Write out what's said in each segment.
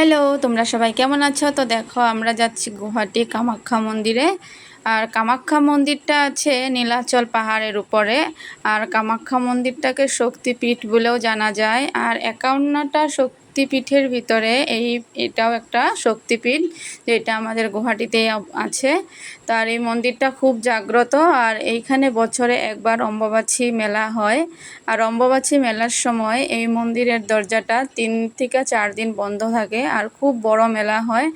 Hello তোমরা সবাই কেমন আছো? তো দেখো আমরা যাচ্ছি গুহাটি কামাখ্যা মন্দিরে। আর কামাখ্যা মন্দিরটা আছে নীলাচল পাহাড়ের উপরে। আর কামাখ্যা মন্দিরটাকে শক্তিপীঠ বলেও জানা যায়। আর একাউন্নটা শক্তিপীঠের ভিতরে এই, এটাও একটা শক্তিপীঠ যেটা আমাদের গুয়াহাটিতে আছে। তার এই মন্দিরটা খুব জাগ্রত। আর এইখানে বছরে একবার অম্বুবাচী মেলা হয়। আর অম্বুবাচী মেলার সময় এই মন্দিরের দরজাটা তিন থেকে চার দিন বন্ধ থাকে। আর খুব বড় মেলা হয়।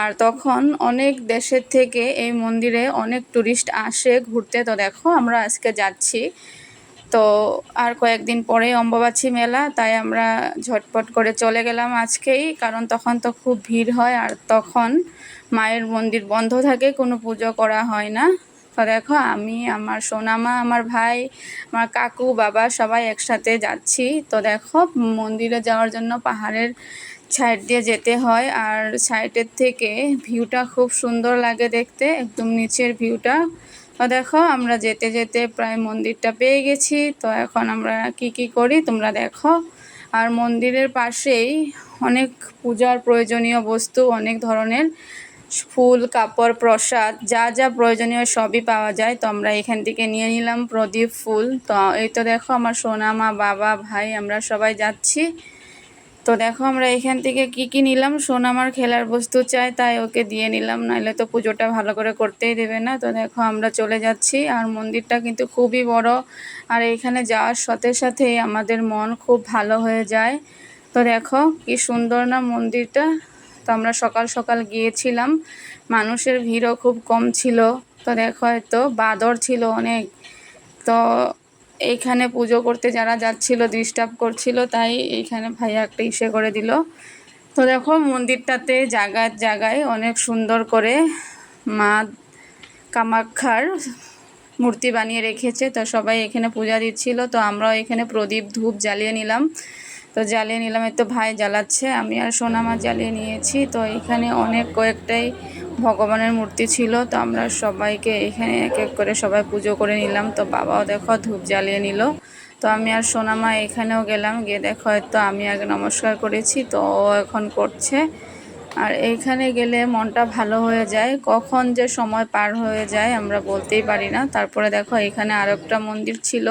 আর তখন অনেক দেশের থেকে এই মন্দিরে অনেক ট্যুরিস্ট আসে ঘুরতে। তো দেখো, আমরা আজকে যাচ্ছি। তো আর কয়েকদিন পরেই অম্বুবাচী মেলা, তাই আমরা ঝটপট করে চলে গেলাম আজকেই, কারণ তখন তো খুব ভিড় হয় আর তখন মায়ের মন্দির বন্ধ থাকে, কোনো পুজো করা হয় না। তো দেখো, আমি, আমার সোনামা, আমার ভাই, আমার কাকু, বাবা সবাই একসাথে যাচ্ছি। তো দেখো, মন্দিরে যাওয়ার জন্য পাহাড়ের সাইড দিয়ে যেতে হয় আর সাইডের থেকে ভিউটা খুব সুন্দর লাগে দেখতে, একদম নিচের ভিউটা। তো দেখো, আমরা যেতে যেতে প্রায় মন্দিরটা পেয়ে গেছি। তো এখন আমরা কি কি করি তোমরা দেখো। আর মন্দিরের পাশেই অনেক পূজার প্রয়োজনীয় বস্তু, অনেক ধরনের ফুল, কাপড়, প্রসাদ, যা যা প্রয়োজনীয় সবই পাওয়া যায়। তো আমরা এখান থেকে নিয়ে নিলাম প্রদীপ ফুল। তো এই তো দেখো, আমার সোনা মা বাবা, ভাই, আমরা সবাই যাচ্ছি। তো দেখো আমরা এখান থেকে কি কি নিলাম? সোনামার খেলার বস্তু চাই, তাই ওকে দিয়ে নিলাম। নাহলে তো পুজোটা ভালো করে করতেই দেবে না। তো দেখো আমরা চলে যাচ্ছি। আর মন্দিরটা কিন্তু খুবই বড়। আর এখানে যাওয়ার সাথে সাথে আমাদের মন খুব ভালো হয়ে যায়। তো দেখো কি সুন্দর না মন্দিরটা। তো আমরা সকাল সকাল গিয়েছিলাম। মানুষের ভিড়ও খুব কম ছিল। তো দেখো হয়তো বাদর ছিল অনেক। তো এইখানে পুজো করতে যারা যাচ্ছিল ডিস্টার্ব করছিল, তাই এইখানে ভাইয়া একটা ইসে করে দিল। তো দেখো, মন্দিরটাতে জায়গায় জায়গায় অনেক সুন্দর করে মা কামাক্ষার মূর্তি বানিয়ে রেখেছে। তো সবাই এখানে পূজা দিচ্ছিল। তো আমরাও এখানে প্রদীপ, ধূপ জ্বালিয়ে নিলাম। তো জ্বালিয়ে নিলাম তো ভাই জ্বালাচ্ছে। আমি আর সোনামা জ্বালিয়ে নিয়েছি। তো এখানে অনেক কয়েকটাই ভগবানের মূর্তি ছিল, তো আমরা সবাইকে এখানে এক এক করে সবাই পুজো করে নিলাম। তো বাবাও দেখো ধূপ জ্বালিয়ে নিল। তো আমি আর সোনামা এখানেও গেলাম, গিয়ে দেখো হয়তো আমি আগে নমস্কার করেছি, তো ও এখন করছে। আর এইখানে গেলে মনটা ভালো হয়ে যায়। কখন যে সময় পার হয়ে যায় আমরা বলতেই পারি না। তারপরে দেখো এখানে আর একটা মন্দির ছিল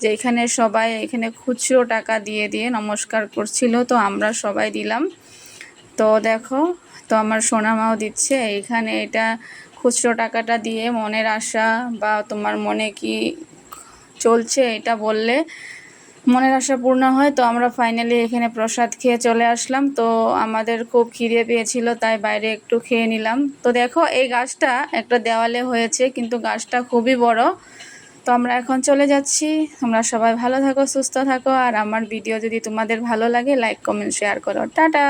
যে এখানে সবাই এখানে খুচরো টাকা দিয়ে দিয়ে নমস্কার করছিল, তো আমরা সবাই দিলাম। তো দেখো, তো আমার সোনামাও দিচ্ছে। এইখানে এটা খুচরো টাকাটা দিয়ে মনের আশা বা তোমার মনে কি চলছে এটা বললে মনের আশা পূর্ণ হয়। তো আমরা ফাইনালি এখানে প্রসাদ খেয়ে চলে আসলাম। তো আমাদের খুব খিদে পেয়েছিল, তাই বাইরে একটু খেয়ে নিলাম। তো দেখো, এই গাছটা একটা দেওয়ালে হয়েছে, কিন্তু গাছটা খুবই বড়। তো আমরা এখন চলে যাচ্ছি। তোমরা সবাই ভালো থাকো, সুস্থ থাকো। আর আমার ভিডিও যদি তোমাদের ভালো লাগে লাইক কমেন্ট শেয়ার করো। টাটা!